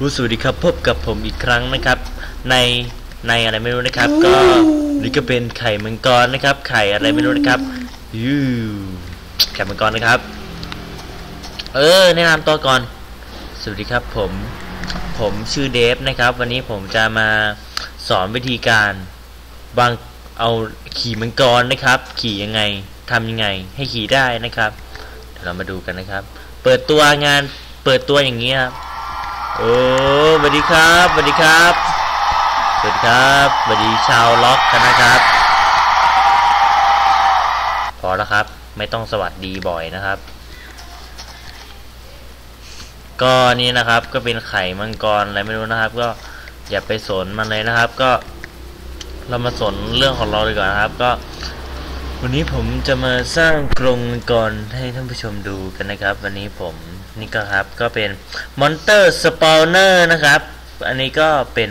สวัสดีครับพบกับผมอีกครั้งนะครับ ในในอะไรไม่รู้นะครับ ก็นี่ก็เป็นไข่มังกรนะครับ ไข่อะไรไม่รู้นะครับยูไข่มังกรนะครับ เออแนะนำตัวก่อน สวัสดีครับผม ผมชื่อเดฟนะครับ วันนี้ผมจะมาสอนวิธีการวางเอาขี่มังกรนะครับ ขี่ยังไงทำยังไง ให้ขี่ได้นะครับเดี๋ยวเรามาดูกันนะครับ เปิดตัวงานเปิดตัวอย่างนี้ครับ โอ้สวัสดีครับสวัสดีครับสวัสดีครับสวัสดีชาวล็อกกันนะครับ พอแล้วครับ ไม่ต้องสวัสดีบ่อยนะครับ ก็นี่นะครับก็เป็นไข่มังกรอะไรไม่รู้นะครับ ก็อย่าไปสนมันเลยนะครับ ก็เรามาสนเรื่องของเราดีกว่านะครับ ก็ วันนี้ผมจะมาสร้างกรงมังกรให้ท่านผู้ชมดูกันนะครับ วันนี้ผม นี่ก็ครับก็เป็นมอนเตอร์สปาวเนอร์นะครับ อันนี้ก็เป็น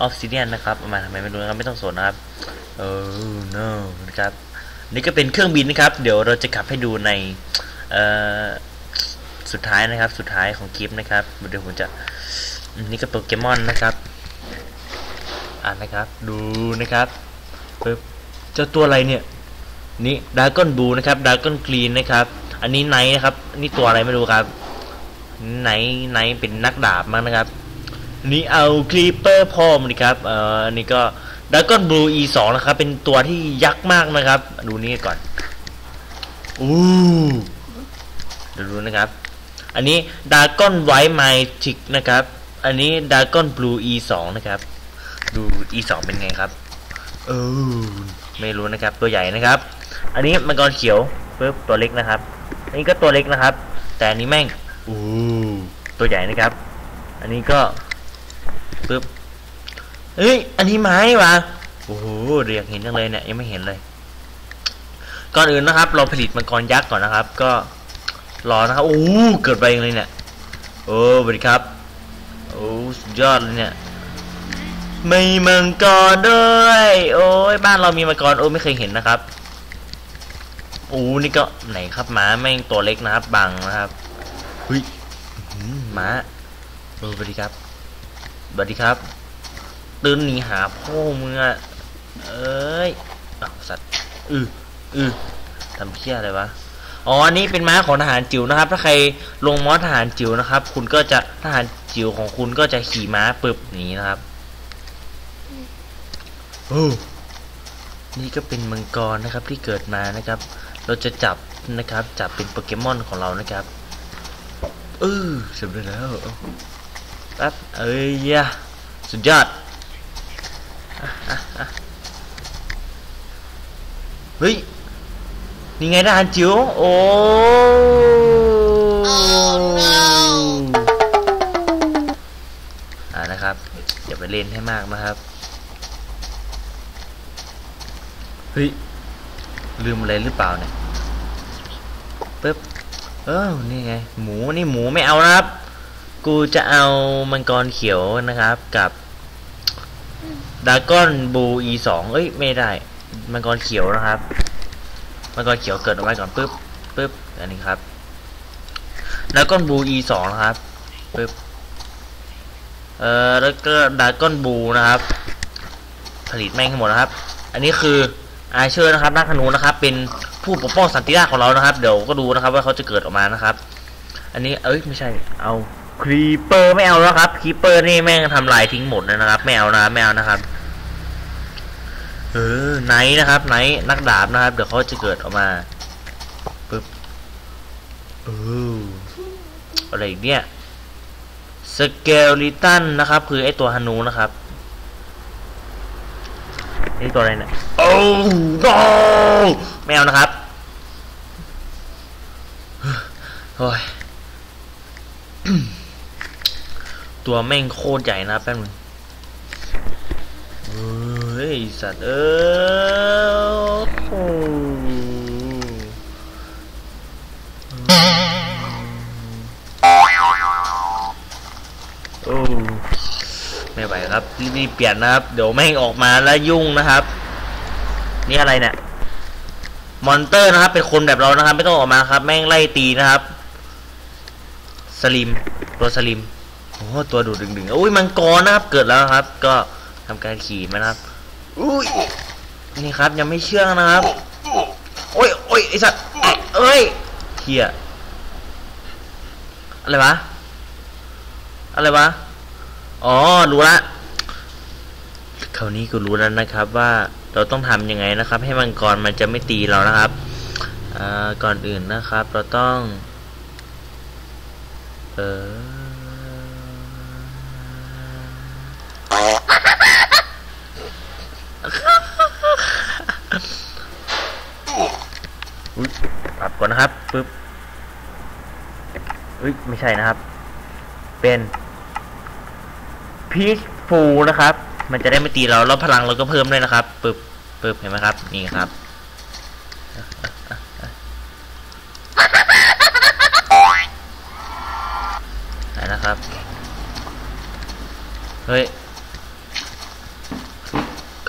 ออฟซิเดียนนะครับมาทำไมไม่รู้นะครับไม่ต้องสนนะครับโอ้ no นะครับนี่ก็เป็นเครื่องบินนะครับ เดี๋ยวเราจะขับให้ดูในสุดท้ายนะครับ สุดท้ายของคลิปนะครับเดี๋ยวผมจะนี่ก็โปเกมอนนะครับอ่านนะครับ ดูนะครับปึ๊บเจ้าตัวอะไรเนี่ยนี่ดากอนบูนะครับดากอนกรีนนะครับ อันนี้ไนท์นะครับ นี่ตัวอะไรไม่รู้ครับ ไนไนเป็นนักดาบมั้งนะครับ นี่เอาคลีเปอร์พอมนะครับเอ่ออันนี้ก็ดากอนบู e สองนะครับ เป็นตัวที่ยักษ์มากนะครับ ดูนี่ก่อนอู้เดี๋ยวดูนะครับ อันนี้ดากอนไวท์ไมทิกนะครับ อันนี้ดากอนบลู e สองนะครับ ดู e สองเป็นไงครับเออไม่รู้นะครับ ตัวใหญ่นะครับ อันนี้มังกรเขียวปึ๊บตัวเล็กนะครับ อันนี้ก็ตัวเล็กนะครับ แต่อันนี้แม่ง อู้ตัวใหญ่นะครับ อันนี้ก็ปึ๊บเอ้ย อันนี้ไม้วะโอ้โหเรียกเห็นจังเลยเนี่ยยังไม่เห็นเลย ก่อนอื่นนะครับ เราผลิตมังกรยักษ์ก่อนนะครับ ก็รอนะครับโอ้เกิดไปเองเลยเนี่ยโอ้สวัสดีครับโอ้สุดยอดเลยเนี่ยมีมังกรด้วย โอ้ยบ้านเรามีมังกรโอ้ไม่เคยเห็นนะครับโอ้นี่ก็ไหนครับหมาแม่งตัวเล็กนะครับบังนะครับ เฮ้ยอื้อหือหมาเออสวัสดีครับสวัสดีครับ ตื่นหนีหาพ่อมึงอะเอ้ยอ้าวสัตว์อืออือทำเพี้ยอะไรวะอ๋อนนี้เป็นม้าของทหารจิ๋วนะครับ ถ้าใครลงมอสทหารจิ๋วนะครับ คุณก็จะทหารจิ๋วของคุณก็จะขี่ม้าปึบนี้นะครับโอ้นี่ก็เป็นมังกรนะครับที่เกิดมานะครับ เราจะจับนะครับ จับเป็นโปเกมอนของเรานะครับ เออสำเร็จแล้วแป๊บเอ้ยยะสุดยอดเฮ้ยนี่ไงทหารจิ๋วโอ้อ่านะครับอย่าไปเล่นให้มากนะครับเฮ้ยลืมอะไรหรือเปล่าเนี่ย เออนี่ไงหมูนี่หมูไม่เอานะครับ กูจะเอามังกรเขียวนะครับ กับดาก้อนบูอีสองเอ้ยไม่ได้ มังกรเขียวนะครับ มังกรเขียวเกิดออกมาก่อนปึ๊บปึ๊บอันนี้ครับดาก้อนบูอีสองนะครับปึ๊บเอ่อแล้วก็ดาก้อนบูนะครับ ผลิตแม่งให้หมดนะครับ อันนี้คืออาเชอร์นะครับนักธนูนะครับ เป็น ผู้ปกป้องสันติราษฎร์ของเรานะครับ เดี๋ยวก็ดูนะครับ ว่าเขาจะเกิดออกมานะครับ อันนี้เอ้ยไม่ใช่ เอาครีเปอร์ไม่เอาแล้วครับครีเปอร์นี่แม่งทำลายทิ้งหมดเลยนะครับไม่เอานะไม่เอานะครับ เออไนท์นะครับไนท์นักดาบนะครับ เดี๋ยวเขาจะเกิดออกมาปึ๊บเอออะไรอีกเนี่ยสเกลิตันนะครับ คือไอตัวฮานูนะครับนี่ตัวอะไรเนี่ยโอ้ no ไม่เอานะครับ โอ้ยตัวแม่งโคตรใหญ่นะแป๊บนึงเฮ้ยสัตว์เออโอ้ไม่ไหวครับรีบเปลี่ยนนะครับ เดี๋ยวแม่งออกมาแล้วยุ่งนะครับ นี่อะไรเนี่ยมอนเตอร์นะครับ เป็นคนแบบเรานะครับ ไม่ต้องออกมาครับ แม่งไล่ตีนะครับ สลิมตัวสลิมโอ้ตัวดูดดึงๆอุ้ยมังกรนะครับเกิดแล้วครับ ก็ทำการขี่มันะครับอุ้ยนี่ครับยังไม่เชื่องนะครับโอ้ยโอ้ยไอสัตว์เอ้ยเฮียอะไรวะอะไรวะอ๋อรู้ละคราวนี้กูรู้แล้วนะครับ ว่าเราต้องทำยังไงนะครับ ให้มังกรมันจะไม่ตีเรานะครับอ่าก่อนอื่นนะครับ เราต้อง เอออุ๊ยปรับก่อนนะครับปึ๊บอุ้ยไม่ใช่นะครับ เป็นพีชฟูนะครับ มันจะได้ไม่ตีเราแล้วพลังเราก็เพิ่มด้วยนะครับปึ๊บปึ๊บเห็นไหมครับ นี่ครับ ฮ้ย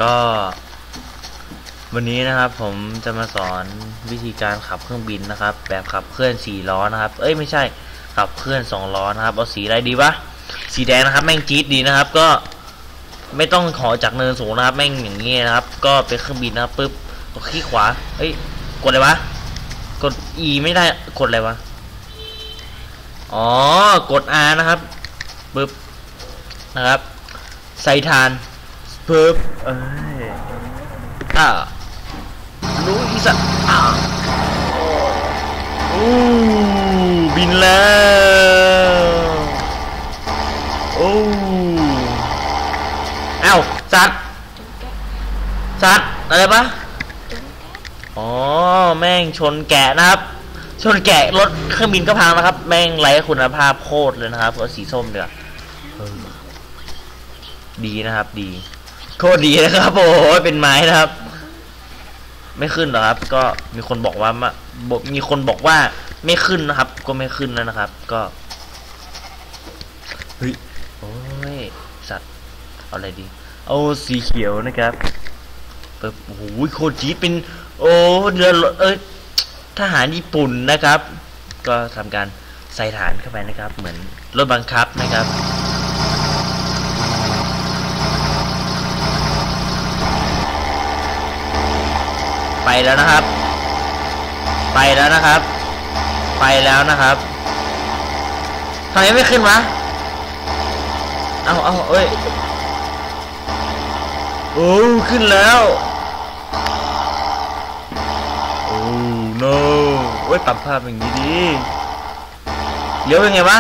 ก็ วันนี้นะครับผมจะมาสอนวิธีการขับเครื่องบินนะครับ แบบขับเคลื่อนสี่ล้อนะครับ เอ้ยไม่ใช่ ขับเคลื่อนสองล้อนะครับ เอาสีอะไรดีวะ สีแดงนะครับแม่งจี๊ดดีนะครับ ก็ไม่ต้องขอจากเนินสูงนะครับ แม่งอย่างเงี้ยนะครับ ก็เป็นเครื่องบินนะครับปึ๊บกดคลิกขวา เอ้ย กดอะไรวะ กด E ไม่ได้ กดอะไรวะ อ๋อ กด R นะครับปึ๊บนะครับ ใส่ทานปึ๊บเอ้ยอ่ารู้อีสัตว์อ้าวอู้บินแล้วโอ้เอ้าสัตว์สัตว์อะไรปะอ๋อแม่งชนแกะนะครับ ชนแกะรถเครื่องบินก็พังนะครับ แม่งไร้คุณภาพโคตรเลยนะครับก็สีส้มเดือด ดีนะครับ ดี โคตรดีนะครับโอ้โหเป็นไม้นะครับ ไม่ขึ้นหรอครับ ก็มีคนบอกว่ามีคนบอกว่าไม่ขึ้นนะครับ ก็ไม่ขึ้นแล้วนะครับ ก็เฮ้ยโอ้ยสัตว์เอาอะไรดีเอาสีเขียวนะครับโอ้โหโคตรจีเป็น โอ้เรือเอ้ยทหารญี่ปุ่นนะครับ ก็ทำการใส่ฐานเข้าไปนะครับ เหมือนรถบังคับนะครับ ไปแล้วนะครับ ไปแล้วนะครับ ไปแล้วนะครับทำไมไม่ขึ้นวะเอาเอาเอ้ยโอ้ขึ้นแล้วโอ้ no โอ้ยปรับภาพอย่างนี้ดีเลี้ยวยังไงวะ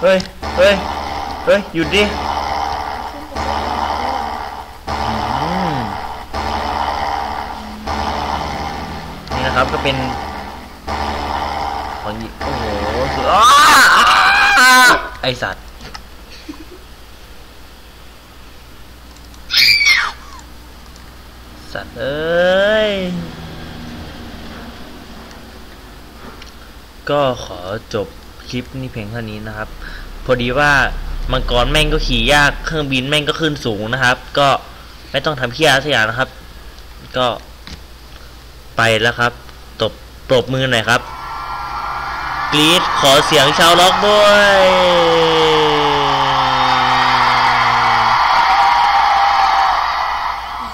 เฮ้ยเฮ้ยเฮ้ยหยุดดิ นะครับก็เป็นของโอ้โหสุดไอสัตว์สัตว์เอ้ย ก็ขอจบคลิปนี้เพียงเท่านี้นะครับ พอดีว่ามังกรแม่งก็ขี่ยาก เครื่องบินแม่งก็ขึ้นสูงนะครับ ก็ไม่ต้องทำเพี้ยสักอย่างนะครับ ก็ไปแล้วครับ ตบปรบมือหน่อยครับ กรีดขอเสียงชาวล็อกด้วย